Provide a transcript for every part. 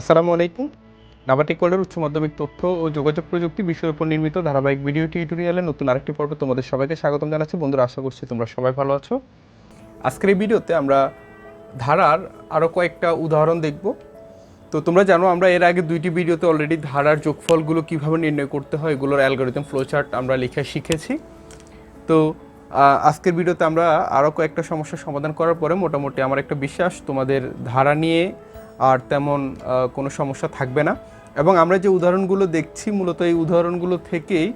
আসসালামু আলাইকুম। নাবাটিক ওয়ার্ল্ডের উচ্চ মাধ্যমিক তথ্য ও যোগাযোগ প্রযুক্তি বিষয়ের উপর নির্মিত ধারাবাহিক ভিডিও টিউটোরিয়ালে নতুন আরেকটি পর্বে তোমাদের সবাইকে স্বাগতম জানাচ্ছি। বন্ধুরা, আশা করছি তোমরা সবাই ভালো আছো। আজকের এই ভিডিওতে আমরা ধারার আরও কয়েকটা উদাহরণ দেখব। তো তোমরা জানো, আমরা এর আগে দুইটি ভিডিওতে অলরেডি ধারার যোগফলগুলো কীভাবে নির্ণয় করতে হয়, এগুলোর অ্যালগোরিদম ফ্লোচার্ট আমরা লিখে শিখেছি। তো আজকের ভিডিওতে আমরা আরও কয়েকটা সমস্যার সমাধান করার পরে মোটামুটি আমার একটা বিশ্বাস, তোমাদের ধারা নিয়ে আর তেমন কোনো সমস্যা থাকবে না। এবং আমরা যে উদাহরণগুলো দেখছি, মূলত এই উদাহরণগুলো থেকেই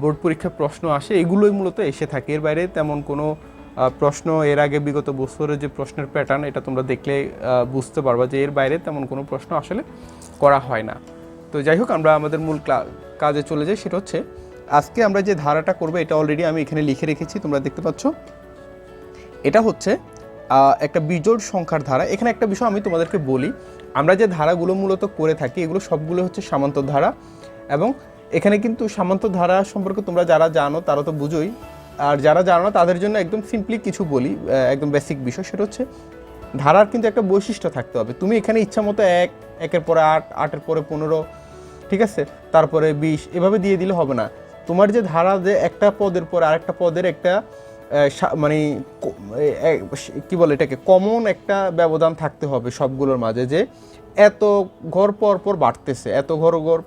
বোর্ড পরীক্ষার প্রশ্ন আসে, এগুলোই মূলত এসে থাকে। এর বাইরে তেমন কোনো প্রশ্ন এর আগে বিগত বছরের যে প্রশ্নের প্যাটার্ন এটা তোমরা দেখলে বুঝতে পারবা যে এর বাইরে তেমন কোনো প্রশ্ন আসলে করা হয় না। তো যাই হোক, আমরা আমাদের মূল কাজে চলে যাই, সেটা হচ্ছে, আজকে আমরা যে ধারাটা করব, এটা অলরেডি আমি এখানে লিখে রেখেছি, তোমরা দেখতে পাচ্ছ। এটা হচ্ছে একটা বিজোড় সংখ্যার ধারা। এখানে একটা বিষয় আমি তোমাদেরকে বলি। আমরা যে ধারাগুলো মূলত করে থাকি, এগুলো সবগুলো হচ্ছে সামান্ত ধারা এবং এখানে কিন্তু সামান্ত ধারা সম্পর্কে তোমরা যারা জানো, তারা তো বুঝোই। আর যারা জানো না, তাদের জন্য একদম সিম্পলি কিছু বলি একদম বেসিক বিষয়। সেটা হচ্ছে, ধারার কিন্তু একটা বৈশিষ্ট্য থাকতে হবে। তুমি এখানে ইচ্ছা মতো এক, একের পরে আট, আটের পরে পনেরো, ঠিক আছে? তারপরে বিশ, এভাবে দিয়ে দিলে হবে না। তোমার যে ধারা যে একটা পদের পর আরেকটা পদের একটা মানে ক- বলে এটাকে? কমন একটা ব্যবধান থাকতে হবে সবগুলোর মাঝে যে এত ঘর পর পর বাড়তেছে, এত ঘর ঘর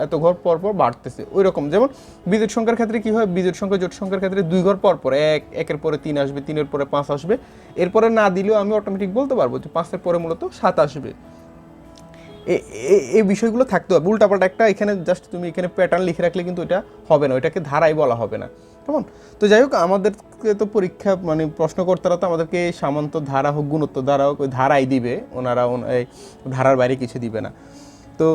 এত ঘর পর পর বাড়তেছে। ওই রকম যেমন বিদ্যুৎ সংখ্যার ক্ষেত্রে কি হয়? বিদ্যুৎ সংখ্যা, জোট সংখ্যার ক্ষেত্রে দুই ঘর পর পর, এক, একের পরে তিন আসবে, তিনের পরে পাঁচ আসবে। এরপরে না দিলেও আমি অটোমেটিক বলতে পারব যে পাঁচের পরে মূলত সাত আসবে। এই বিষয়গুলো থাকতে হবে। উল্টাপাল্টা একটা এখানে জাস্ট তুমি এখানে প্যাটার্ন লিখে রাখলে কিন্তু এটা হবে না, ওইটাকে ধারাই বলা হবে না। কেমন? তো যাই হোক, আমাদেরকে তো পরীক্ষা মানে প্রশ্নকর্তারা তো আমাদেরকে সামান্ত ধারা হোক গুণত্ব ধারা হোক, ওই ধারাই দিবে। ওনারা ধারার বাইরে কিছু দিবে না। তো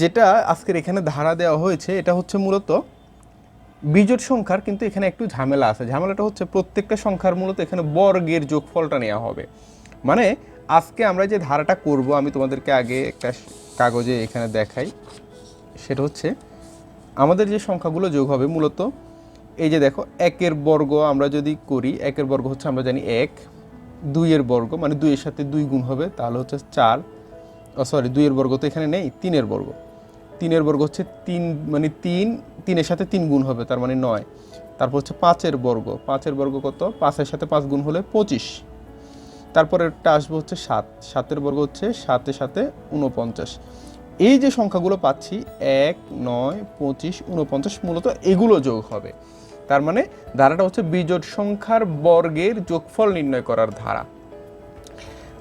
যেটা আজকের এখানে ধারা দেওয়া হয়েছে, এটা হচ্ছে মূলত বিজোট সংখ্যার কিন্তু এখানে একটু ঝামেলা আছে। ঝামেলাটা হচ্ছে প্রত্যেকটা সংখ্যার মূলত এখানে বর্গের যোগফলটা নেওয়া হবে। মানে আজকে আমরা যে ধারাটা করব, আমি তোমাদেরকে আগে একটা কাগজে এখানে দেখাই। সেটা হচ্ছে, আমাদের যে সংখ্যাগুলো যোগ হবে মূলত, এই যে দেখো, একের বর্গ আমরা যদি করি, একের বর্গ হচ্ছে আমরা জানি এক, দুইয়ের বর্গ মানে দুইয়ের সাথে দুই গুণ হবে, তাহলে হচ্ছে চার সরি, দুইয়ের বর্গ তো এখানে নেই, তিনের বর্গ। তিনের বর্গ হচ্ছে তিন মানে তিন, তিনের সাথে তিন গুণ হবে, তার মানে নয়। তারপর হচ্ছে পাঁচের বর্গ পাঁচের বর্গ কত? পাঁচের সাথে পাঁচ গুণ হলে পঁচিশ। তারপরেরটা আসবে হচ্ছে সাত। সাতের বর্গ হচ্ছে সাতে সাথে উনপঞ্চাশ এই যে সংখ্যাগুলো পাচ্ছি, এক, নয়, পঁচিশ উনপঞ্চাশ মূলত এগুলো যোগ হবে। তার মানে ধারাটা হচ্ছে বিজোড় সংখ্যার বর্গের যোগফল নির্ণয় করার ধারা।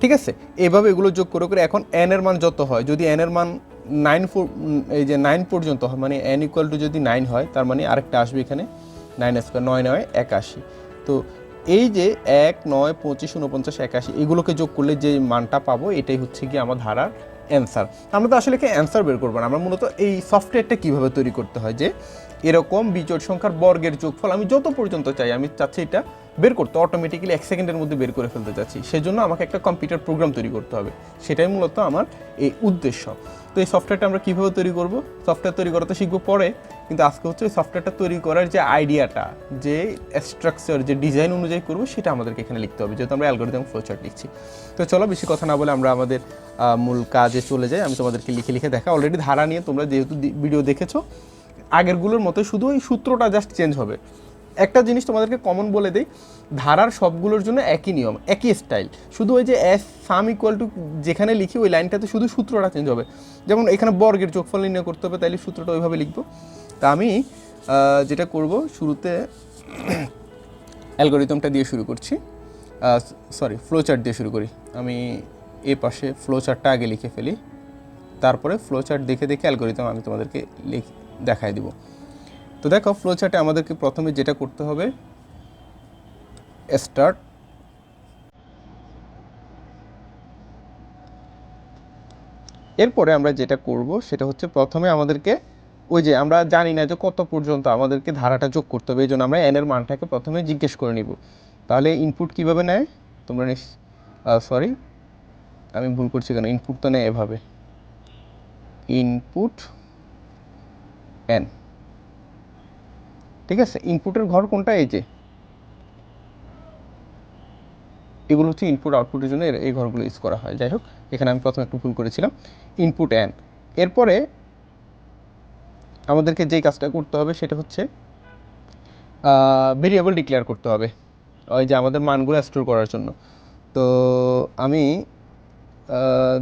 ঠিক আছে? এভাবে এগুলো যোগ করে করে এখন এন এর মান যত হয়, যদি এন এর মান নাইন ফোর এই যে নাইন পর্যন্ত হয় মানে এন ইকুয়াল টু যদি নাইন হয়, তার মানে আরেকটা আসবে এখানে নাইন স্কোয়ার নয় নয় একাশি। তো এই যে এক, নয়, পঁচিশ উনপঞ্চাশ একাশি, এগুলোকে যোগ করলে যে মানটা পাবো, এটাই হচ্ছে কি আমার ধারার অ্যান্সার আমরা তো আসলে কি অ্যান্সার বের করব না, আমরা মূলত এই সফটওয়্যারটা কীভাবে তৈরি করতে হয় যে, এরকম বিজোড় সংখ্যার বর্গের যোগফল আমি যত পর্যন্ত চাই, আমি চাচ্ছি এটা বের করতে অটোমেটিক্যালি এক সেকেন্ডের মধ্যে বের করে ফেলতে চাচ্ছি। সেজন্য আমাকে একটা কম্পিউটার প্রোগ্রাম তৈরি করতে হবে। সেটাই মূলত আমার এই উদ্দেশ্য। তো এই সফটওয়্যারটা আমরা কীভাবে তৈরি করব? সফটওয়্যার তৈরি করা তো শিখব পরে কিন্তু আজকে হচ্ছে ওই সফটওয়্যারটা তৈরি করার যে আইডিয়াটা যে স্ট্রাকচার যে ডিজাইন অনুযায়ী করব, সেটা আমাদেরকে এখানে লিখতে হবে, যেহেতু আমরা অ্যালগোরিদম ফ্লোচার্ট লিখছি। তো চলো বেশি কথা না বলে আমরা আমাদের মূল কাজে চলে যাই। আমি তোমাদেরকে লিখে লিখে দেখা। অলরেডি ধারা নিয়ে তোমরা যেহেতু ভিডিও দেখেছ, আগেরগুলোর মতো শুধু ওই সূত্রটা জাস্ট চেঞ্জ হবে। একটা জিনিস তোমাদেরকে কমন বলে দেই, ধারার সবগুলোর জন্য একই নিয়ম, একই স্টাইল শুধু ওই যে এস সাম ইকুয়াল টু যেখানে লিখি, ওই লাইনটাতে শুধু সূত্রটা চেঞ্জ হবে। যেমন এখানে বর্গের যোগফল নির্ণয় করতে হবে, তাইলে সূত্রটা ওইভাবে লিখব। তা আমি যেটা করব, শুরুতে অ্যালগোরিদমটা দিয়ে শুরু করছি। সরি ফ্লোচার্ট দিয়ে শুরু করি। আমি এ পাশে ফ্লোচার্টটা আগে লিখে ফেলি। তারপরে ফ্লোচার্ট দেখে দেখে অ্যালগোরিদম আমি তোমাদেরকে লিখ দেখাই দিব। তো দেখো ফ্লোচার্টে আমাদেরকে প্রথমে যেটা করতে হবে স্টার্ট এরপরে আমরা যেটা করব, সেটা হচ্ছে প্রথমে আমাদেরকে ওই যে আমরা জানি না যে কত পর্যন্ত আমাদেরকে ধারাটা যোগ করতে হবে এই জন্য আমরা এন এর মানটাকে প্রথমে জিজ্ঞেস করে নিব। তাহলে ইনপুট কীভাবে নেয়? তোমরা সরি আমি ভুল করছি কেন? ইনপুট তো নেয় এভাবে। ইনপুট এন ঠিক আছে? ইনপুটের ঘর কোনটা? এই যে। এগুলো হচ্ছে ইনপুট আউটপুটের জন্য এই ঘরগুলো ইউজ করা হয়। যাই হোক, এখানে আমি প্রথমে একটু ভুল করেছিলাম। ইনপুট অ্যান এরপরে আমাদেরকে যেই কাজটা করতে হবে সেটা হচ্ছে ভেরিয়েবল ডিক্লেয়ার করতে হবে, ওই যে আমাদের মানগুলো স্টোর করার জন্য। তো আমি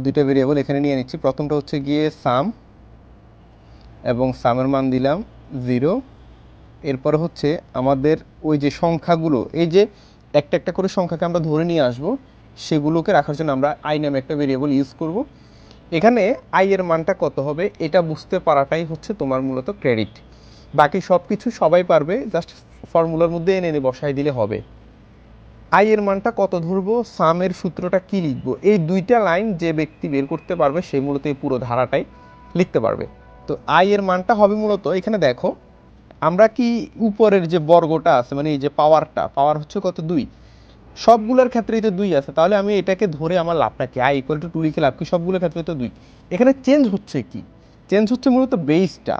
দুইটা ভেরিয়েবল এখানে নিয়ে নিচ্ছি। প্রথমটা হচ্ছে গিয়ে সাম এবং সামের মান দিলাম জিরো এরপর হচ্ছে আমাদের ওই যে সংখ্যাগুলো, এই যে একটা একটা করে সংখ্যাকে আমরা ধরে নিয়ে আসব, সেগুলোকে রাখার জন্য আমরা আই নামে একটা ভেরিয়েবল ইউজ করব। এখানে আই এর মানটা কত হবে এটা বুঝতে পারাটাই হচ্ছে তোমার মূলত ক্রেডিট বাকি সব কিছু সবাই পারবে জাস্ট ফর্মুলার মধ্যে এনে এনে বসাই দিলে হবে। আই এর মানটা কত ধরবো? সামের সূত্রটা কি লিখব? এই দুইটা লাইন যে ব্যক্তি বের করতে পারবে, সে মূলত এই পুরো ধারাটাই লিখতে পারবে। তো আই এর মানটা হবে মূলত, এখানে দেখো, আমরা কি উপরের যে বর্গটা আছে মানে এই যে পাওয়ারটা পাওয়ার হচ্ছে কত? দুই। সবগুলোর ক্ষেত্রেই তো দুই আছে। তাহলে আমি এটাকে ধরে আমার লাভটা কি? আই ইকুয়াল টু টু লিখে লাভ কি? সবগুলোর ক্ষেত্রে তো দুই। এখানে চেঞ্জ হচ্ছে কি? চেঞ্জ হচ্ছে মূলত বেসটা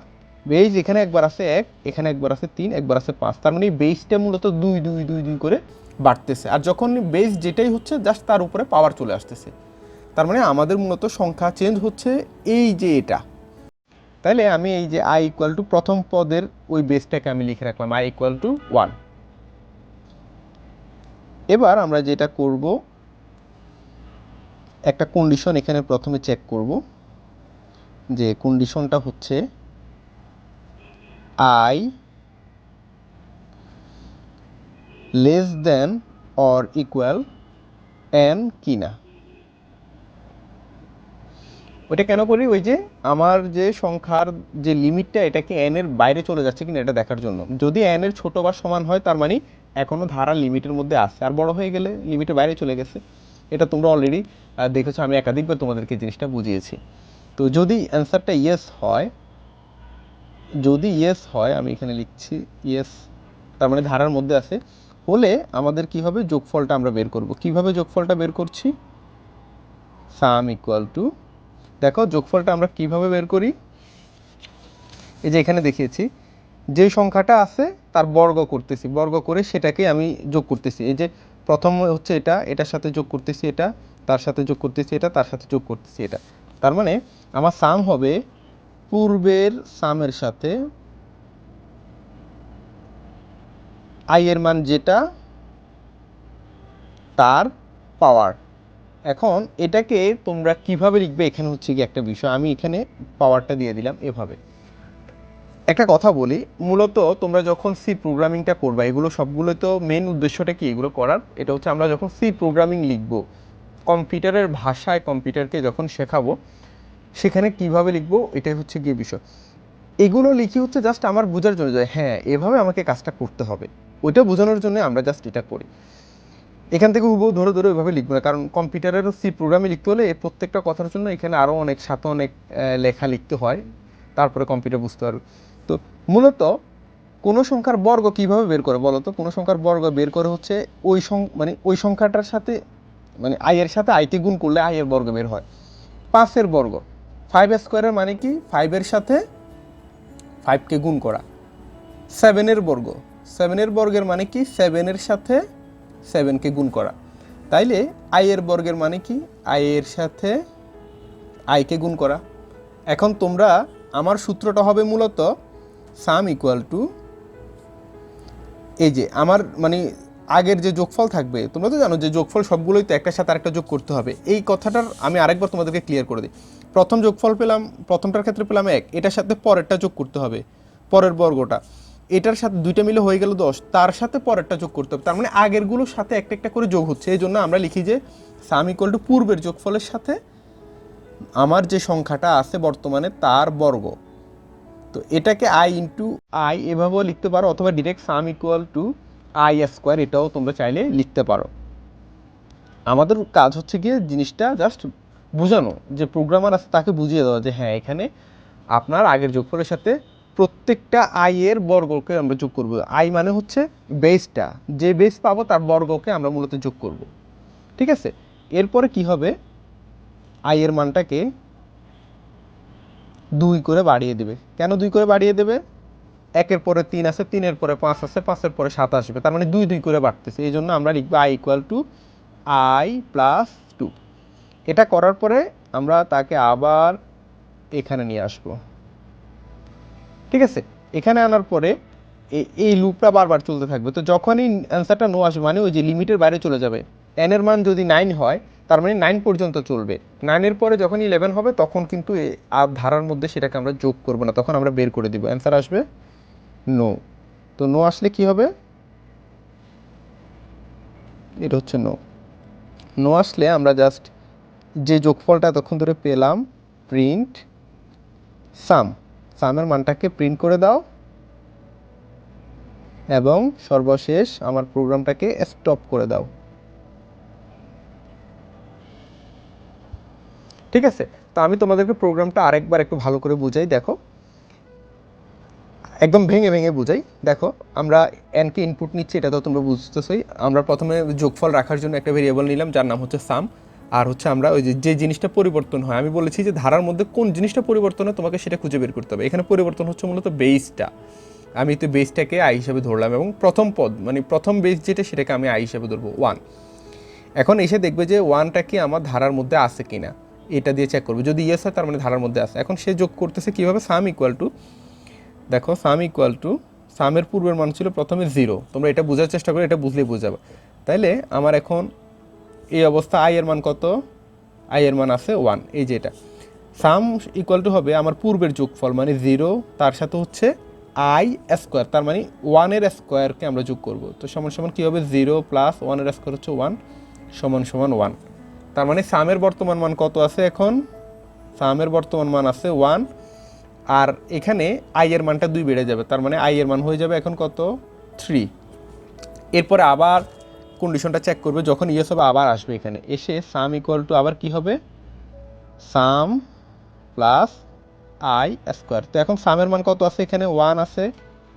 বেস এখানে একবার আছে এক, এখানে একবার আছে তিন, একবার আছে পাঁচ। তার মানে এই বেসটা মূলত দুই দুই দুই দুই করে বাড়তেছে। আর যখন বেস যেটাই হচ্ছে জাস্ট তার উপরে পাওয়ার চলে আসতেছে। তার মানে আমাদের মূলত সংখ্যা চেঞ্জ হচ্ছে এই যে এটা। তাহলে আমি এই যে আই ইকুয়াল টু প্রথম পদের ওই বেসটাকে আমি লিখে রাখলাম। আই ইকুয়াল টু ওয়ান এবার আমরা যেটা করব, একটা কন্ডিশন এখানে প্রথমে চেক করব, যে কন্ডিশনটা হচ্ছে I less than or equal N কিনা। ওটা কেন করি? ওই যে আমার যে সংখ্যার যে লিমিটটা এটা কি এন এর বাইরে চলে যাচ্ছে কিনা এটা দেখার জন্য। যদি এন এর ছোট বা সমান হয়, তার মানে এখনও ধারা লিমিটের মধ্যে আছে। আর বড় হয়ে গেলে লিমিটের বাইরে চলে গেছে। এটা তোমরা অলরেডি দেখেছ, আমি একাধিকবার তোমাদেরকে জিনিসটা বুঝিয়েছি। তো যদি অ্যান্সারটা ইয়েস হয়, যদি ইয়েস হয়, আমি এখানে লিখছি ইয়েস তার মানে ধারার মধ্যে আছে, হলে আমাদের কি হবে? যোগফলটা আমরা বের করব। কীভাবে যোগফলটা বের করছি? সাম ইকুয়াল টু দেখো যোগফলটা আমরা কীভাবে বের করি? এই যে এখানে দেখিয়েছি, যে সংখ্যাটা আছে তার বর্গ করতেছি। বর্গ করে সেটাকে আমি যোগ করতেছি। এই যে প্রথম হচ্ছে এটা, এটার সাথে যোগ করতেছি এটা, তার সাথে যোগ করতেছি এটা, তার সাথে যোগ করতেছি এটা। তার মানে আমার সাম হবে পূর্বের সামের সাথে আই এর মান যেটা, তার পাওয়ার এখন এটাকে তোমরা কীভাবে লিখবে? এখানে হচ্ছে কি একটা বিষয়। আমি এখানে পাওয়ারটা দিয়ে দিলাম এভাবে। একটা কথা বলি, মূলত তোমরা যখন সি প্রোগ্রামিংটা করবা, এগুলো সবগুলো তো মেন উদ্দেশ্যটা কি? এগুলো করার, এটা হচ্ছে আমরা যখন সি প্রোগ্রামিং লিখব, কম্পিউটারের ভাষায় কম্পিউটারকে যখন শেখাবো, সেখানে কীভাবে লিখব, এটাই হচ্ছে গিয়ে বিষয়। এগুলো লিখি হচ্ছে জাস্ট আমার বোঝার জন্য যে হ্যাঁ এভাবে আমাকে কাজটা করতে হবে। ওইটা বোঝানোর জন্য আমরা জাস্ট এটা করি। এখান থেকে হুবহু ধরে ধরে ওইভাবে লিখব না, কারণ কম্পিউটারের সি প্রোগ্রামে লিখতে হলে এর প্রত্যেকটা কথার জন্য এখানে আরও অনেক সাথে অনেক লেখা লিখতে হয়। তারপরে কম্পিউটার বুঝতে পারবে। তো মূলত কোনো সংখ্যার বর্গ কীভাবে বের করে বলো তো? কোনো সংখ্যার বর্গ বের করে হচ্ছে ওই মানে ওই সংখ্যাটার সাথে মানে আয়ের সাথে আইতে গুণ করলে আয়ের বর্গ বের হয়। পাঁচের বর্গ। ফাইভ স্কোয়ারের মানে কি? ফাইভের সাথে ফাইভকে গুণ করা। সেভেনের বর্গ। সেভেনের বর্গের মানে কি? সেভেনের সাথে সেভেনকে গুণ করা। তাইলে আই এর বর্গের মানে কি? আই এর সাথে আইকে গুণ করা। এখন তোমরা, আমার সূত্রটা হবে মূলত সাম ইকুয়াল টু এই যে আমার মানে আগের যে যোগফল থাকবে, তোমরা তো জানো যে যোগফল সবগুলোই তো একটার সাথে আরেকটা যোগ করতে হবে। এই কথাটার আমি আরেকবার তোমাদেরকে ক্লিয়ার করে দিই। প্রথম যোগফল পেলাম, প্রথমটার ক্ষেত্রে পেলাম এক, এটার সাথে পরেরটা যোগ করতে হবে, পরের বর্গটা। এটার সাথে দুইটা মিলে হয়ে গেল দশ, তার সাথে পরেরটা যোগ করতে হবে। তার মানে আগেরগুলোর সাথে একটা একটা করে যোগ হচ্ছে এই জন্য আমরা লিখি যে সাম ইকুয়াল টু পূর্বের যোগফলের সাথে আমার যে সংখ্যাটা আছে বর্তমানে তার বর্গ। তো এটাকে আই ইন্টু আই এভাবেও লিখতে পারো, অথবা direct sum equal to I square এটাও তোমরা চাইলে লিখতে পারো। আমাদের কাজ হচ্ছে গিয়ে জিনিসটা জাস্ট বোঝানো, যে প্রোগ্রামার আছে তাকে বুঝিয়ে দেওয়া যে হ্যাঁ এখানে আপনার আগের যোগফলের সাথে প্রত্যেকটা আই এর বর্গকে আমরা যোগ করব। আই মানে হচ্ছে বেসটা যে বেস পাবো তার বর্গকে আমরা মূলত যোগ করব। ঠিক আছে? এরপরে কি হবে? আই এর মানটাকে দুই করে বাড়িয়ে দেবে। কেন দুই করে বাড়িয়ে দেবে? একের পরে তিন আছে, তিনের পরে পাঁচ আছে, পাঁচের পরে সাত আসবে। তার মানে দুই দুই করে বাড়তেছে। এই জন্য আমরা লিখব I equal to I plus two এটা করার পরে আমরা তাকে আবার এখানে নিয়ে আসব। ঠিক আছে? এখানে আনার পরে এই লুপটা বারবার চলতে থাকবে। তো যখনই অ্যান্সারটা নো আসবে মানে ওই যে লিমিটের বাইরে চলে যাবে। এন এর মান যদি নাইন হয় তার মানে নাইন পর্যন্ত চলবে। নাইনের পরে যখন ইলেভেন হবে, তখন কিন্তু আর ধারার মধ্যে সেটাকে আমরা যোগ করব না, তখন আমরা বের করে দিব। অ্যান্সার আসবে নো তো নো আসলে কি হবে? এটা হচ্ছে নো নো আসলে আমরা জাস্ট যে যোগফলটা এতক্ষণ ধরে পেলাম প্রিন্ট সাম সামের মানটাকে প্রিন্ট করে দাও এবং সর্বশেষ আমার প্রোগ্রামটাকে স্টপ করে দাও। ঠিক আছে? তো আমি তোমাদেরকে প্রোগ্রামটা আরেকবার একটু ভালো করে বুঝাই, দেখো। একদম ভেঙে ভেঙে বুঝাই। দেখো, আমরা এনকে ইনপুট নিচ্ছি, এটা তো তোমরা বুঝতেছই। আমরা প্রথমে যোগফল রাখার জন্য একটা ভেরিয়েবল নিলাম, যার নাম হচ্ছে সাম আর হচ্ছে আমরা ওই যে যে জিনিসটা পরিবর্তন হয়, আমি বলেছি যে ধারার মধ্যে কোন জিনিসটা পরিবর্তন হয়, তোমাকে সেটা খুঁজে বের করতে হবে। এখানে পরিবর্তন হচ্ছে মূলত বেসটা আমি তো বেসটাকে আই হিসাবে ধরলাম এবং প্রথম পদ মানে প্রথম বেস যেটা, সেটাকে আমি আই হিসাবে ধরবো ওয়ান এখন এসে দেখবে যে ওয়ানটা কি আমার ধারার মধ্যে আছে কিনা। এটা দিয়ে চেক করবে। যদি ইয়েস হয়, তার মানে ধারার মধ্যে আছে। এখন সে যোগ করতেছে কীভাবে? সাম ইকুয়াল টু দেখো সাম ইকুয়াল টু সামের পূর্বের মান ছিল প্রথমে জিরো তোমরা এটা বোঝার চেষ্টা করো, এটা বুঝলেই বোঝাবে তাইলে আমার এখন এই অবস্থা আই এর মান কত? আই এর মান আছে ওয়ান এই যে এটা। সাম ইকুয়াল টু হবে আমার পূর্বের যোগফল মানে জিরো তার সাথে হচ্ছে আই স্কোয়ার তার মানে ওয়ানের স্কোয়ারকে আমরা যোগ করব। তো সমান সমান কী হবে? জিরো প্লাস ওয়ানের স্কোয়ার হচ্ছে ওয়ান সমান সমান ওয়ান তার মানে সামের বর্তমান মান কত আছে এখন? সামের বর্তমান মান আছে ওয়ান আর এখানে আই এর মানটা দুই বেড়ে যাবে, তার মানে আই এর মান হয়ে যাবে এখন কত? থ্রি এরপরে আবার কন্ডিশনটা চেক করবে, যখন ইয়েস হবে আবার আসবে এখানে। এসে সাম ইকুয়াল টু আবার কি হবে? সাম প্লাস আই স্কোয়ার তো এখন সামের মান কত আছে এখানে? ওয়ান আছে,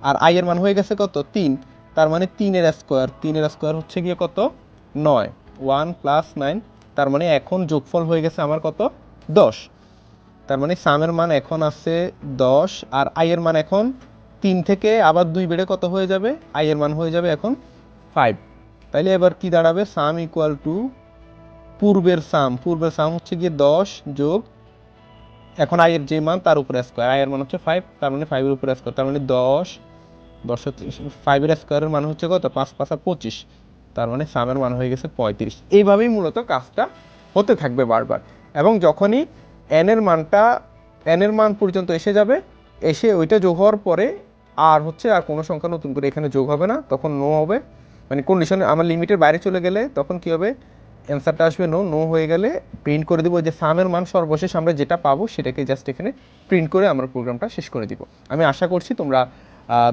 আর আই এর মান হয়ে গেছে কত? তিন। তার মানে তিনের স্কোয়ার তিনের স্কোয়ার হচ্ছে গিয়ে কত? নয়। ওয়ান প্লাস নাইন তার মানে এখন যোগফল হয়ে গেছে আমার কত? দশ। তার মানে সামের মান এখন আছে দশ আর আই এর মান এখন তিন থেকে আবার দুই বেড়ে কত হয়ে যাবে? আই এর মান হয়ে যাবে এখন ফাইভ তাইলে এবার কি দাঁড়াবে? সাম ইকুয়াল টু পূর্বের সাম পূর্বের সাম হচ্ছে গিয়ে দশ যোগ এখন আয়ের যে মান তার উপরে স্কোয়ার আয়ের মান হচ্ছে ফাইভ তার মানে ফাইভের উপরে স্কোয়ার তার মানে দশ দশ ফাইভের স্কোয়ারের মান হচ্ছে কত? পাঁচ, পাঁচা পঁচিশ। তার মানে সামের মান হয়ে গেছে পঁয়ত্রিশ। এইভাবেই মূলত কাজটা হতে থাকবে বারবার। এবং যখনই এনের মানটা এনের মান পর্যন্ত এসে যাবে, এসে ওইটা যোগ হওয়ার পরে আর হচ্ছে আর কোনো সংখ্যা নতুন করে এখানে যোগ হবে না, তখন নো হবে। মানে কন্ডিশনে আমার লিমিটের বাইরে চলে গেলে তখন কি হবে? অ্যান্সারটা আসবে নো নো হয়ে গেলে প্রিন্ট করে দিব যে সামের মান সর্বশেষ আমরা যেটা পাবো সেটাকে জাস্ট এখানে প্রিন্ট করে আমরা প্রোগ্রামটা শেষ করে দিব। আমি আশা করছি তোমরা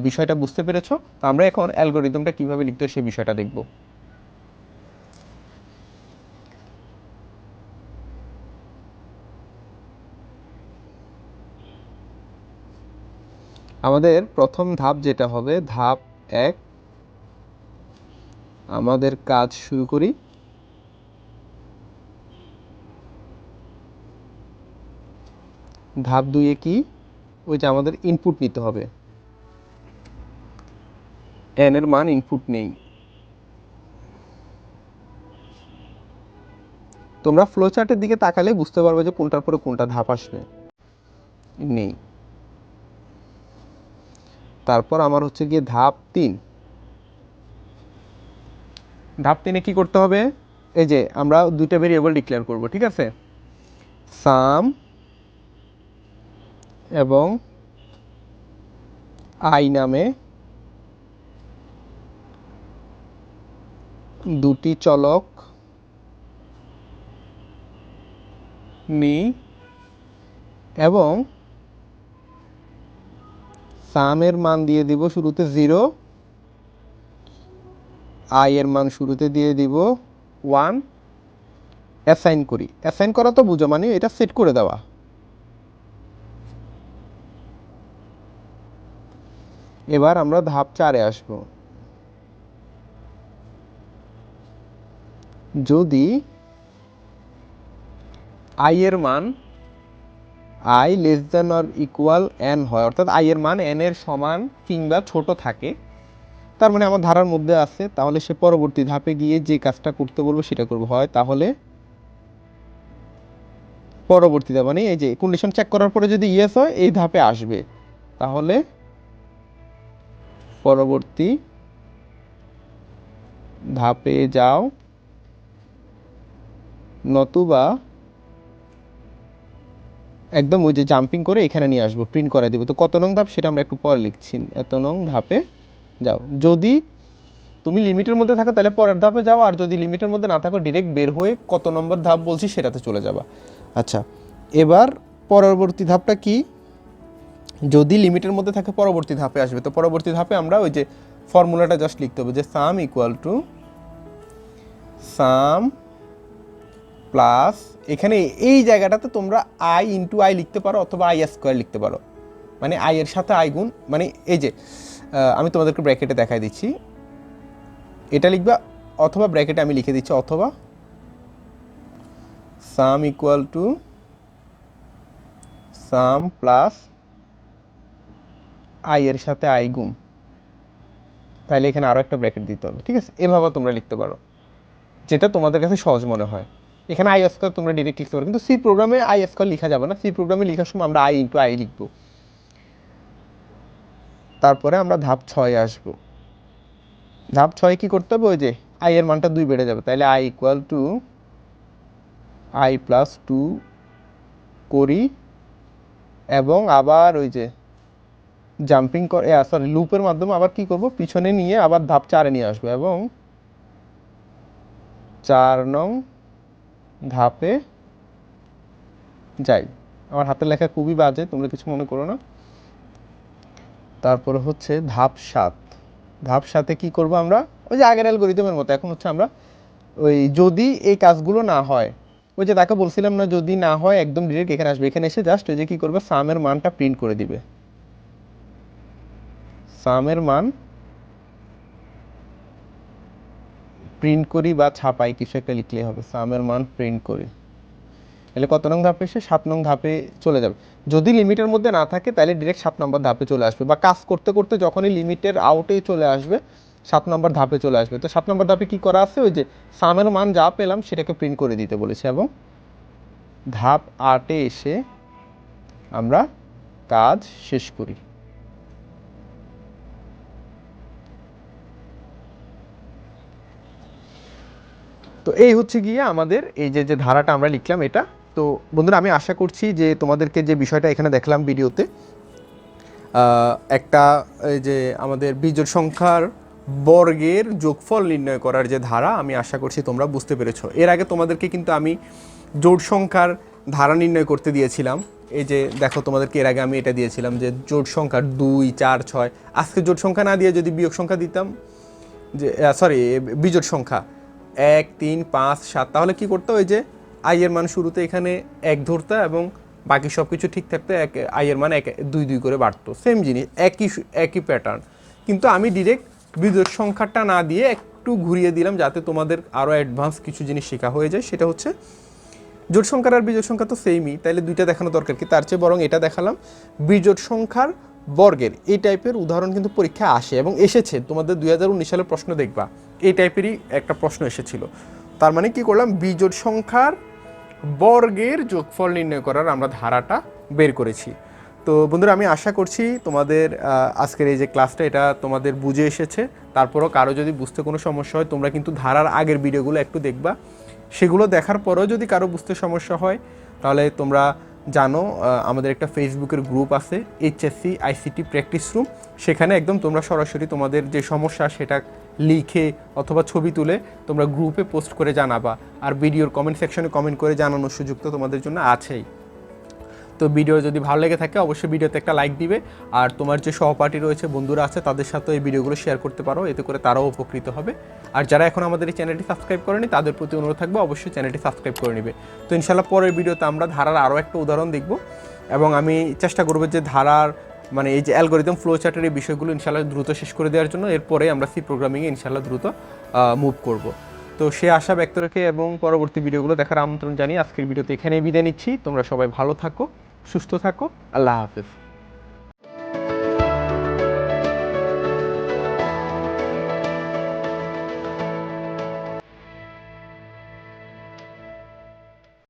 বিষয়টা বুঝতে পেরেছ। তো আমরা এখন অ্যালগোরিদমটা কীভাবে লিখতে সেই বিষয়টা দেখব। আমাদের প্রথম ধাপ যেটা হবে, ধাপ এক, আমাদের কাজ শুরু করি। ধাপ দুইয়ে কি? ওই যে আমাদের ইনপুট নিতে হবে। এন এর মান ইনপুট নেই। তোমরা ফ্লোচার্টের দিকে তাকালে বুঝতে পারবে যে কোনটার পরে কোনটা ধাপ আসবে। নেই। তারপর আমার হচ্ছে গিয়ে ধাপ তিন। ধাপ তিনে কি করতে হবে? এই যে আমরা দুইটা ভেরিয়েবল ডিক্লেয়ার করব ঠিক আছে? সাম এবং আই নামে দুটি চলক নি এবং সামের মান দিয়ে দিব শুরুতে জিরো। আই এর মান শুরুতে দিয়ে দিব ওয়ান। অ্যাসাইন করি। অ্যাসাইন করা তো বুঝো মানে এটা সেট করে দেওয়া। এবার আমরা ধাপ চারে আসব। যদি আই এর মান I less than or equal N হয়, অর্থাৎ আই এর মান এন এর সমান কিংবা ছোট থাকে। তার মানে আমার ধারার মধ্যে আছে, তাহলে সে পরবর্তী ধাপে গিয়ে যে কাজটা করতে বলব সেটা করব। হয় তাহলে পরবর্তী ধাপ মানে এই যে কন্ডিশন চেক করার পরে যদি ইয়েস হয়, এই ধাপে আসবে। তাহলে পরবর্তী ধাপে যাও, নতুবা একদম ওই যে জাম্পিং করে এখানে নিয়ে আসব প্রিন্ট করে দেবো। তো কত নং ধাপ সেটা আমরা একটু পরে লিখছি। এত নং ধাপে যাও। যদি তুমি লিমিটের মধ্যে থাকো, তাহলে পরের ধাপে যাও, আর যদি লিমিটের মধ্যে না থাকো ডিরেক্ট বের হয়ে কত নম্বর ধাপ বলছি সেটাতে চলে যাবা। আচ্ছা এবার পরবর্তী ধাপটা কি? যদি লিমিটের মধ্যে থাকে, পরবর্তী ধাপে আসবে। তো পরবর্তী ধাপে আমরা ওই যে ফর্মুলাটা জাস্ট লিখতে হবে যে sum equal to sum plus এখানে এই জায়গাটাতে তোমরা আই ইন্টু আই লিখতে পারো অথবা আই স্কোয়ার লিখতে পারো। মানে আই এর সাথে আই গুণ মানে এই যে আমি তোমাদেরকে ব্র্যাকেটে দেখাই দিচ্ছি। এটা লিখবা অথবা ব্র্যাকেটে আমি লিখে দিচ্ছি অথবা sum equal to sum plus I এর সাথে আই গুণ। তাহলে এখানে আরও একটা ব্র্যাকেট দিতে হবে, ঠিক আছে? এভাবে তোমরা লিখতে পারো। যেটা তোমাদের কাছে সহজ মনে হয়। এখানে আই স্কোয়ার তোমরা ডিরেক্ট লিখতে পারো কিন্তু সি প্রোগ্রামে আই স্কোয়ার লেখা যাবে না। সি প্রোগ্রামে লেখার সময় আমরা আই ইন্টু আই লিখব। তারপরে আমরা ধাপ ছয় আসব। ধাপ ছয় কি করতে হবে? ওই যে আই এর মানটা দুই বেড়ে যাবে। তাহলে I equal to I plus two করি এবং আবার ওই যে জাম্পিং করে সরি লুপের মাধ্যমে আবার কি করব? পিছনে নিয়ে আবার ধাপ চারে নিয়ে আসব এবং চার নং ধাপে যাই। আমার হাতের লেখা খুবই বাজে, তোমরা কিছু মনে করো না। তারপরে হচ্ছে ধাপ সাত। ধাপ সাথে কি করব আমরা? ওই যে আগের অ্যালগোরিদমের মতো, এখন হচ্ছে আমরা ওই যদি এই কাজগুলো না হয়, ওই যে তাকে বলছিলাম না যদি না হয়, একদম ডিরেক্ট এখানে আসবে। এখানে এসে জাস্ট ওই যে কি করবে? সামের মানটা প্রিন্ট করে দিবে। সামের মান প্রিন্ট করি বা ছাপাই, কিছু একটা লিখলেই হবে। সামের মান প্রিন্ট করি। তাহলে কত নং ধাপে এসে সাত নং ধাপে চলে যাবে। যদি লিমিটের মধ্যে না থাকে, তাহলে ডিরেক্ট সাত নম্বর ধাপে চলে আসবে বা কাজ করতে করতে যখনই লিমিটের আউটে চলে আসবে, সাত নম্বর ধাপে চলে আসবে। তো সাত নম্বর ধাপে কি করা আছে? ওই যে সামের মান যা পেলাম, সেটাকে প্রিন্ট করে দিতে বলেছে এবং ধাপ আটে এসে আমরা কাজ শেষ করি। তো এই হচ্ছে গিয়ে আমাদের এই যে যে ধারাটা আমরা লিখলাম এটা। তো বন্ধুরা, আমি আশা করছি যে তোমাদেরকে যে বিষয়টা এখানে দেখলাম ভিডিওতে একটা যে আমাদের বীজোড় সংখ্যার বর্গের যোগফল নির্ণয় করার যে ধারা, আমি আশা করছি তোমরা বুঝতে পেরেছ। এর আগে তোমাদেরকে কিন্তু আমি জোট সংখ্যার ধারা নির্ণয় করতে দিয়েছিলাম। এই যে, দেখো তোমাদেরকে এর আগে আমি এটা দিয়েছিলাম যে জোট সংখ্যার দুই, চার, ছয়। আজকে জোট সংখ্যা না দিয়ে যদি বিয়োগ সংখ্যা দিতাম, যে সরি বিজোট সংখ্যা। এক, তিন, পাঁচ, সাত, তাহলে কি করতে ওই যে আই এর মান শুরুতে এখানে এক ধরতে এবং বাকি সব কিছু ঠিক থাকতে এক আই এর মান এক, দুই দুই করে বাড়তো। সেম জিনিস, একই একই প্যাটার্ন কিন্তু আমি ডিরেক্ট বিজোট সংখ্যাটা না দিয়ে একটু ঘুরিয়ে দিলাম যাতে তোমাদের আরও অ্যাডভান্স কিছু জিনিস শেখা হয়ে যায়, সেটা হচ্ছে জোট সংখ্যার আর বিজোট সংখ্যা তো সেমই তাইলে দুইটা দেখানো দরকার কি? তার চেয়ে বরং এটা দেখালাম বিজোট সংখ্যার বর্গের, এই টাইপের উদাহরণ কিন্তু পরীক্ষা আসে এবং এসেছে। তোমাদের দুই হাজার উনিশ সালের প্রশ্ন দেখবা। এই টাইপেরই একটা প্রশ্ন এসেছিল। তার মানে কি করলাম? বিজোট সংখ্যার বর্গের যোগফল নির্ণয় করার আমরা ধারাটা বের করেছি। তো বন্ধুরা, আমি আশা করছি তোমাদের আজকের এই যে ক্লাসটা, এটা তোমাদের বুঝে এসেছে। তারপরও কারও যদি বুঝতে কোনো সমস্যা হয়, তোমরা কিন্তু ধারার আগের ভিডিওগুলো একটু দেখবা। সেগুলো দেখার পরেও যদি কারও বুঝতে সমস্যা হয়, তাহলে তোমরা জানো আমাদের একটা ফেসবুকের গ্রুপ আছে এইচএসসি আইসিটি প্র্যাকটিস রুম সেখানে একদম তোমরা সরাসরি তোমাদের যে সমস্যা, সেটা লিখে অথবা ছবি তুলে তোমরা গ্রুপে পোস্ট করে জানাবা। আর ভিডিওর কমেন্ট সেকশনে কমেন্ট করে জানানোর সুযোগ তো তোমাদের জন্য আছেই। তো ভিডিও যদি ভালো লেগে থাকে, অবশ্যই ভিডিওতে একটা লাইক দিবে। আর তোমার যে সহপাঠী রয়েছে, বন্ধুরা আছে, তাদের সাথে এই ভিডিওগুলো শেয়ার করতে পারো। এতে করে তারাও উপকৃত হবে। আর যারা এখন আমাদের এই চ্যানেলটি সাবস্ক্রাইব করেনি, তাদের প্রতি অনুরোধ থাকবে, অবশ্যই চ্যানেলটি সাবস্ক্রাইব করে নেবে। তো ইনশাল্লাহ পরের ভিডিওতে আমরা ধারার আরও একটা উদাহরণ দেখব। এবং আমি চেষ্টা করব যে ধারার মানে এই যে অ্যালগোরিদম ফ্লো চার্টের এই বিষয়গুলো ইনশাল্লাহ দ্রুত শেষ করে দেওয়ার জন্য এরপরে আমরা সি প্রোগ্রামিংয়ে ইনশাল্লাহ দ্রুত মুভ করব। তো সে আশা ব্যক্ত রেখে এবং পরবর্তী ভিডিওগুলো দেখার আমন্ত্রণ জানিয়ে আজকের ভিডিওতে এখানেই বিদায় নিচ্ছি। তোমরা সবাই ভালো থাকো, সুস্থ থাকো। আল্লাহ হাফেজ।